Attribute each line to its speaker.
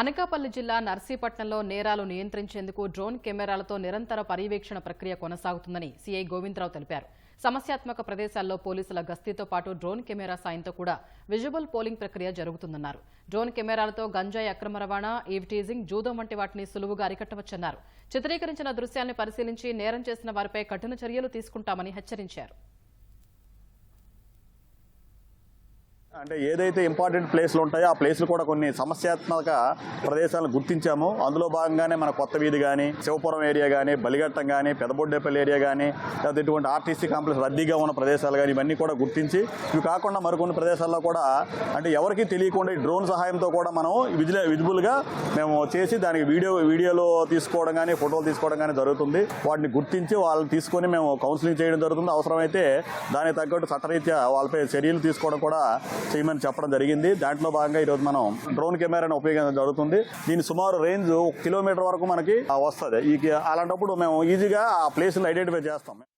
Speaker 1: అనకాపల్లి జిల్లా నర్సీపట్నంలో నేరాలు నియంత్రించేందుకు డ్రోన్ కెమెరాలతో నిరంతర పర్యవేక్షణ ప్రక్రియ కొనసాగుతుందని సీఐ గోవిందరావు తెలిపారు సమస్యాత్మక ప్రదేశాల్లో పోలీసుల గస్తీతో పాటు డ్రోన్ కెమెరా సాయంతో కూడా విజువల్ పోలింగ్ ప్రక్రియ జరుగుతుందన్నారు డ్రోన్ కెమెరాలతో గంజాయి అక్రమ రవాణా ఈవిటీజింగ్ జూదం వంటి వాటిని సులువుగా అరికట్టవచ్చన్నారు చిత్రీకరించిన దృశ్యాన్ని పరిశీలించి నేరం చేసిన వారిపై కఠిన చర్యలు తీసుకుంటామని హెచ్చరించారు
Speaker 2: అంటే ఏదైతే ఇంపార్టెంట్ ప్లేస్లు ఉంటాయో ఆ ప్లేస్లు కూడా కొన్ని సమస్యాత్మక ప్రదేశాలను గుర్తించాము అందులో భాగంగానే మన కొత్త వీధి కానీ శివపురం ఏరియా కానీ బలిగట్టం కానీ పెదబొడ్డేపల్లి ఏరియా కానీ లేదా ఇటువంటి ఆర్టీసీ కాంప్లెక్స్ రద్దీగా ఉన్న ప్రదేశాలు కానీ ఇవన్నీ కూడా గుర్తించి ఇవి కాకుండా మరికొన్ని ప్రదేశాల్లో కూడా అంటే ఎవరికి తెలియకుండా ఈ డ్రోన్ సహాయంతో కూడా మనం విజిల విజిబుల్గా మేము చేసి దానికి వీడియో వీడియోలో తీసుకోవడం కానీ ఫోటోలు తీసుకోవడం కానీ జరుగుతుంది వాటిని గుర్తించి వాళ్ళని తీసుకొని మేము కౌన్సిలింగ్ చేయడం జరుగుతుంది అవసరమైతే దానికి తగ్గట్టు చట్టరీత్యా వాళ్ళపై చర్యలు తీసుకోవడం కూడా చేయమని చెప్పడం జరిగింది దాంట్లో భాగంగా ఈరోజు మనం డ్రోన్ కెమెరాను ఉపయోగించడం జరుగుతుంది దీని సుమారు రేంజ్ కిలోమీటర్ వరకు మనకి వస్తుంది ఈ అలాంటప్పుడు మేము ఈజీగా ఆ ప్లేస్ని ఐడెంటిఫై చేస్తాం